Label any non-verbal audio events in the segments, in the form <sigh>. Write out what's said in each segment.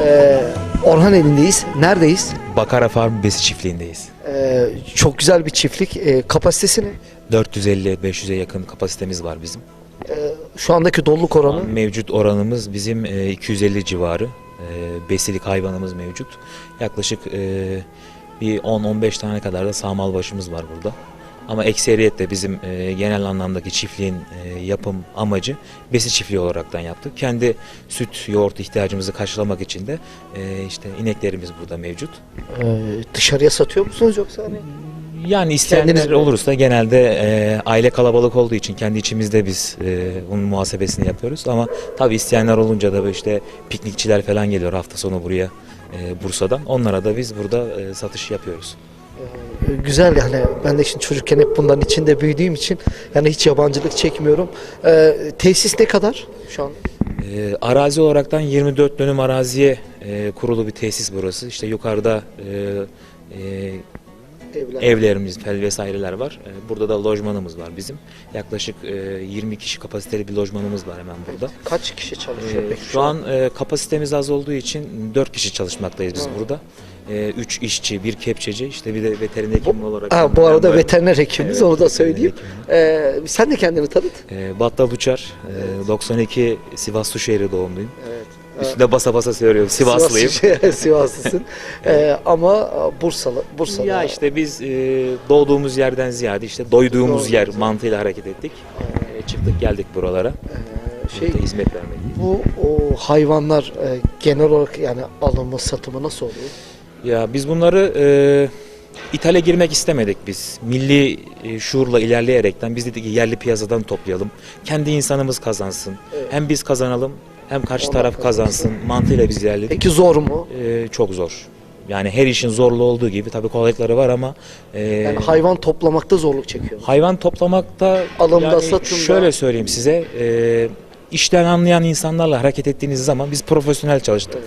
Ee, Orhan elindeyiz. Neredeyiz? Bakara Farm Besi çiftliğindeyiz. Ee, çok güzel bir çiftlik. Ee, kapasitesi ne? 450-500'e yakın kapasitemiz var bizim. Ee, şu andaki doluluk oranı. Mevcut oranımız bizim e, 250 civarı. E, Besilik hayvanımız mevcut. Yaklaşık e, bir 10-15 tane kadar da sağmal başımız var burada. Ama ekseriyetle bizim e, genel anlamdaki çiftliğin e, yapım amacı besi çiftliği olaraktan yaptık. Kendi süt, yoğurt ihtiyacımızı karşılamak için de e, işte ineklerimiz burada mevcut. Ee, dışarıya satıyor musunuz yoksa hani? Yani isteyenler olursa genelde e, aile kalabalık olduğu için kendi içimizde biz e, bunun muhasebesini yapıyoruz. Ama tabii isteyenler olunca da işte piknikçiler falan geliyor hafta sonu buraya e, Bursa'dan. Onlara da biz burada e, satış yapıyoruz. Ee, güzel yani ben de şimdi çocukken hep bunların içinde büyüdüğüm için yani hiç yabancılık çekmiyorum. Ee, tesis ne kadar şu an? E, arazi olaraktan 24 dönüm araziye e, kurulu bir tesis burası. İşte yukarıda e, e, Evler. evlerimiz vesaireler var. E, burada da lojmanımız var bizim. Yaklaşık e, 20 kişi kapasiteli bir lojmanımız var hemen burada. Kaç kişi çalışıyor Ee, peki şu an e, kapasitemiz az olduğu için 4 kişi çalışmaktayız biz Hı. burada. 3 işçi, bir kepçeci, işte bir de veteriner hekim olarak. Ha, bu arada Ben- veteriner hekimimiz Evet, onu da söyleyeyim. Ee, sen de kendini tanıt. Ee, Battal Uçar, e, 92 Sivas Suşehri doğumluyum. Evet. Üstüne basa basa söylüyorum, Sivaslıyım. Sivas- Sivaslısın. <laughs> Ee, ama Bursalı, Bursa'da. Ya işte biz e, doğduğumuz yerden ziyade işte doyduğumuz Doğduğumuz yer mantığıyla hareket ettik. E, çıktık geldik buralara. Ee, şey Burada hizmet vermekteyiz. bu o hayvanlar e, genel olarak yani alımı satımı nasıl oluyor? Ya biz bunları e, ithale girmek istemedik biz. Milli e, şuurla ilerleyerekten biz dedik ki yerli piyasadan toplayalım. Kendi insanımız kazansın. Evet. Hem biz kazanalım hem karşı taraf kazansın. Mantığıyla biz ilerledik. Peki zor mu? E, çok zor. Yani her işin zorlu olduğu gibi tabii kolaylıkları var ama e, Yani hayvan toplamakta zorluk çekiyor. hayvan toplamakta Alımda, yani satımda. şöyle söyleyeyim size e, işten anlayan insanlarla hareket ettiğiniz zaman biz profesyonel çalıştık.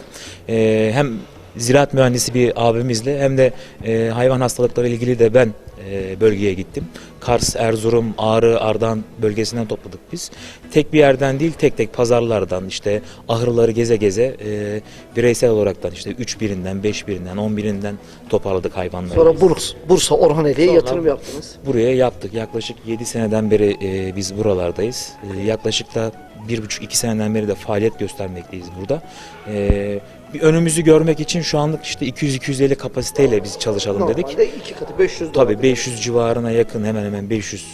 E, hem ziraat mühendisi bir abimizle hem de e, hayvan hastalıkları ilgili de ben e, bölgeye gittim. Kars, Erzurum, Ağrı, Ardahan bölgesinden topladık biz. Tek bir yerden değil tek tek pazarlardan işte ahırları geze geze e, bireysel olaraktan işte 3 birinden, 5 birinden, 10 birinden toparladık hayvanları. Sonra Bursa, Bursa Orhaneli'ye yatırım yaptınız. Buraya yaptık. Yaklaşık 7 seneden beri e, biz buralardayız. E, yaklaşık da 1,5-2 seneden beri de faaliyet göstermekteyiz burada. E, bir önümüzü görmek için şu anlık işte 200-250 kapasiteyle biz çalışalım dedik. Normalde iki katı 500 dolar. Tabii 500 civarına yakın hemen hemen 500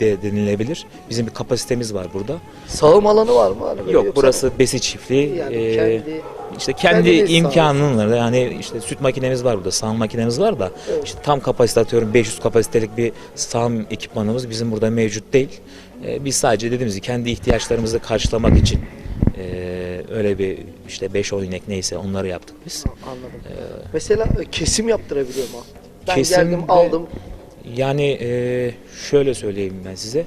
de denilebilir. Bizim bir kapasitemiz var burada. Sağım alanı var mı? Hani Yok yoksa- burası besi çiftliği. yani E, kendi işte kendi imkanınla yani işte süt makinemiz var burada, sağım makinemiz var da Evet. işte tam kapasite atıyorum 500 kapasitelik bir sağım ekipmanımız bizim burada mevcut değil. Ee, biz sadece dediğimiz gibi kendi ihtiyaçlarımızı karşılamak için ee, öyle bir işte 5-10 inek neyse onları yaptık biz. anladım. Mesela e, kesim yaptırabiliyor mu? Ben Kesim geldim de- aldım. Yani ee, şöyle söyleyeyim ben size.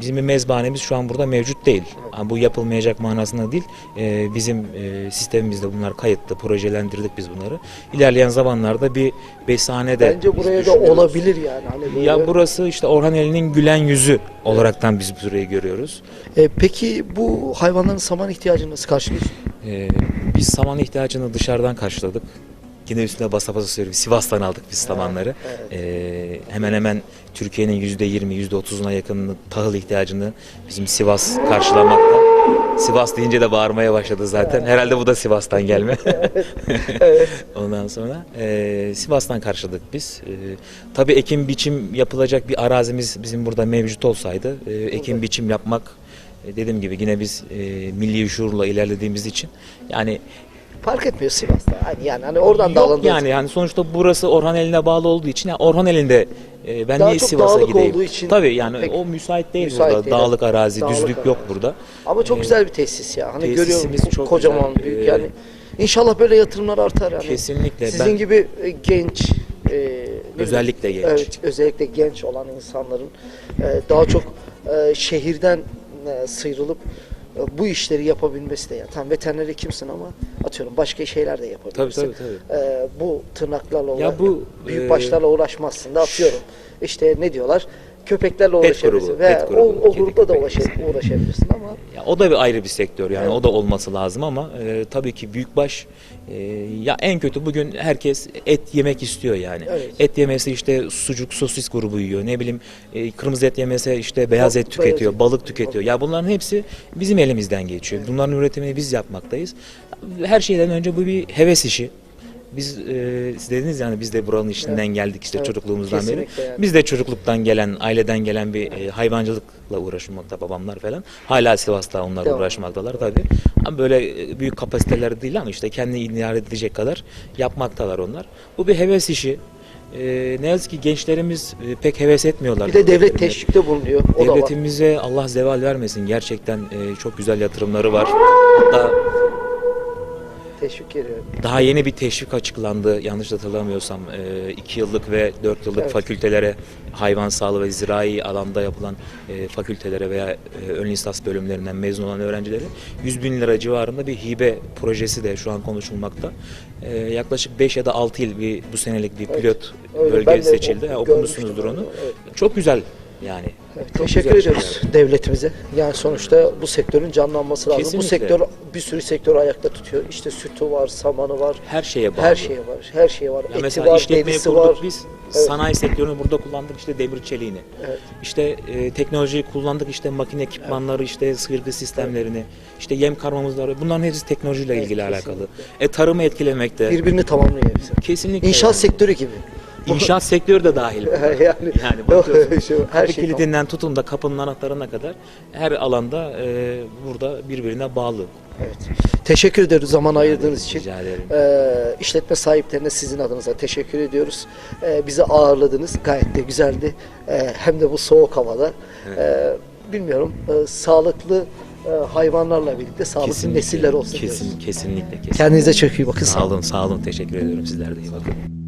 Bizim bir mezbanemiz şu an burada mevcut değil. Yani bu yapılmayacak manasında değil. Ee, bizim e, sistemimizde bunlar kayıtlı, projelendirdik biz bunları. İlerleyen zamanlarda bir besane de Bence buraya da olabilir yani. Hani böyle. Ya burası işte Orhaneli'nin gülen yüzü olaraktan biz burayı görüyoruz. E, peki bu hayvanların saman ihtiyacını nasıl karşılıyorsun? Ee, biz saman ihtiyacını dışarıdan karşıladık. Yine üstüne basa basa söylüyorum. Sivas'tan aldık biz samanları. evet. Ee, hemen hemen Türkiye'nin yüzde yirmi, yüzde otuzuna yakın tahıl ihtiyacını bizim Sivas karşılamakta. Sivas deyince de bağırmaya başladı zaten. Herhalde bu da Sivas'tan gelme. <laughs> <laughs> Ondan sonra e, Sivas'tan karşıladık biz. E, tabii ekim biçim yapılacak bir arazimiz bizim burada mevcut olsaydı e, ekim biçim yapmak e, dediğim gibi yine biz e, milli şuurla ilerlediğimiz için yani Fark etmiyor Sivas'ta. Hani yani hani oradan da yok alındı. yani yani sonuçta burası Orhan eline bağlı olduğu için yani Orhan elinde e, ben Daha niye çok Sivas'a dağlık gideyim? olduğu için Tabii yani pek o müsait değil müsait burada. değil, Dağlık arazi, Dağlık düzlük yok arazi. burada. Ama çok Ee, güzel bir tesis ya. Hani tesisimiz görüyorum çok kocaman güzel. büyük Ee, yani. İnşallah böyle yatırımlar artar yani. Kesinlikle. Sizin ben gibi e, genç e, ne bileyim, Özellikle genç. Evet, özellikle genç olan insanların e, daha çok e, şehirden e, sıyrılıp e, bu işleri yapabilmesi de ya. Tam veteriner hekimsin ama atıyorum başka şeyler de tabii yapabilirsin. tabii tabii. E, bu tırnaklarla Ya uğra- bu, büyük e, başlarla uğraşmazsın da atıyorum. İşte ne diyorlar? Köpeklerle uğraşabilirsin. grubu, Ve pet o, grubu, o kedi, grupla da köpek uğraş, mesela. uğraşabilirsin ama Ya o da bir ayrı bir sektör yani Evet. o da olması lazım ama e, tabii ki büyükbaş e, ya en kötü bugün herkes et yemek istiyor yani. Evet. Et yemesi işte sucuk sosis grubu yiyor. Ne bileyim e, kırmızı et yemese işte beyaz Bal- et tüketiyor, beyaz balık tüketiyor. Ya bunların hepsi bizim elimizden geçiyor. Bunların üretimini biz yapmaktayız. Her şeyden önce bu bir heves işi. Biz e, siz dediniz yani biz de buranın içinden geldik işte Evet, çocukluğumuzdan beri. kesinlikle yani. Biz de çocukluktan gelen, aileden gelen bir e, hayvancılıkla uğraşmakta babamlar falan. Hala Sivas'ta onlar Devam. uğraşmaktalar tabii. Ama böyle e, büyük kapasiteler değil ama işte kendi idare edecek kadar yapmaktalar onlar. Bu bir heves işi. E, ne yazık ki gençlerimiz e, pek heves etmiyorlar. bir de devlet teşvikte bulunuyor. O. Devletimize Allah zeval vermesin. Gerçekten e, çok güzel yatırımları var. Hatta Teşvik geliyor. daha yeni bir teşvik açıklandı. Yanlış hatırlamıyorsam 2 yıllık ve 4 yıllık Evet. fakültelere hayvan sağlığı ve zirai alanda yapılan e, fakültelere veya e, ön lisans bölümlerinden mezun olan öğrencilere 100 bin lira civarında bir hibe projesi de şu an konuşulmakta. E, yaklaşık 5 ya da 6 yıl bir bu senelik bir Evet. pilot Öyle, bölge seçildi. o- okumuşsunuzdur onu, evet. Çok güzel yani. Evet, teşekkür ediyoruz şeyler. devletimize. Yani sonuçta bu sektörün canlanması lazım. Bu Kesinlikle. sektör bir sürü sektör ayakta tutuyor. İşte sütü var, samanı var, Her şeye bağlı. her şeye var. Her şeye var. Ya Eti mesela var, işletmeyi derisi kurduk var. biz. Evet. Sanayi sektörünü burada kullandık işte demir çeliğini. Evet. İşte e, teknolojiyi kullandık işte makine ekipmanları işte sıyırgı sistemlerini. işte yem karmamız var. Bunların hepsi teknolojiyle Evet, ilgili kesinlikle. alakalı. E tarımı etkilemekte. Birbirini tamamlıyor hepsi. Kesinlikle. İnşaat yani. sektörü gibi. İnşaat sektörü de dahil. <laughs> yani, Yani bakıyorsun <laughs> Şey, kapı her şey kilidinden tutun da kapının anahtarına kadar her alanda e, burada birbirine bağlı. Evet. Teşekkür ediyoruz zaman ayırdığınız için. Rica ederim. Ee, işletme sahiplerine sizin adınıza teşekkür ediyoruz. Ee, bizi ağırladınız. Gayet de güzeldi. Ee, hem de bu soğuk havada. Ee, bilmiyorum. e, sağlıklı e, hayvanlarla birlikte sağlıklı Kesinlikle, nesiller olsun diyoruz. Kesin, kesinlikle, kesinlikle. Kendinize çok iyi bakın. Sağ olun, sağ olun. Teşekkür ediyorum. Sizler de iyi bakın.